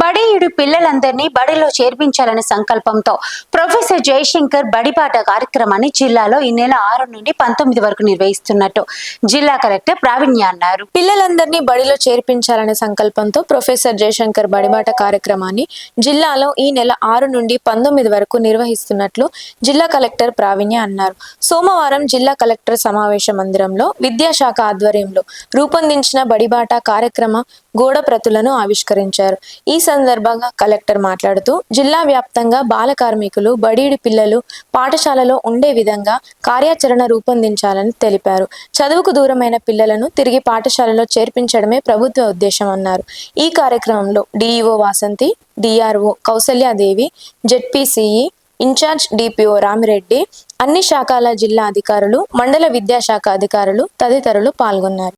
బడుగుడి పిల్లలందరినీ బడిలో చేర్పించాలనే సంకల్పంతో ప్రొఫెసర్ జయశంకర్ బడిపాట కార్యక్రమాన్ని జిల్లాలో ఈ నెల ఆరు నుండి పంతొమ్మిది వరకు నిర్వహిస్తున్నట్టు జిల్లా కలెక్టర్ ప్రావీణ్య అన్నారు. పిల్లలందరినీ బడిలో చేర్పించాలనే సంకల్పంతో ప్రొఫెసర్ జయశంకర్ బడిబాట కార్యక్రమాన్ని జిల్లాలో ఈ నెల ఆరు నుండి పంతొమ్మిది వరకు నిర్వహిస్తున్నట్లు జిల్లా కలెక్టర్ ప్రావీణ్య అన్నారు. సోమవారం జిల్లా కలెక్టర్ సమావేశ మందిరంలో విద్యాశాఖ ఆధ్వర్యంలో రూపొందించిన బడిబాట కార్యక్రమ గోడ ప్రతులను ఆవిష్కరించారు. ఈ సందర్భంగా కలెక్టర్ మాట్లాడుతూ జిల్లా వ్యాప్తంగా బాల కార్మికులు బడీడి పిల్లలు పాఠశాలలో ఉండే విధంగా కార్యాచరణ రూపొందించాలని తెలిపారు. చదువుకు దూరమైన పిల్లలను తిరిగి పాఠశాలలో చేర్పించడమే ప్రభుత్వ ఉద్దేశం అన్నారు. ఈ కార్యక్రమంలో DEO Vasanthi DRO Kausalyadevi ZPCE incharge DPO Ramireddy అన్ని శాఖల జిల్లా అధికారులు మండల విద్యాశాఖ అధికారులు తదితరులు పాల్గొన్నారు.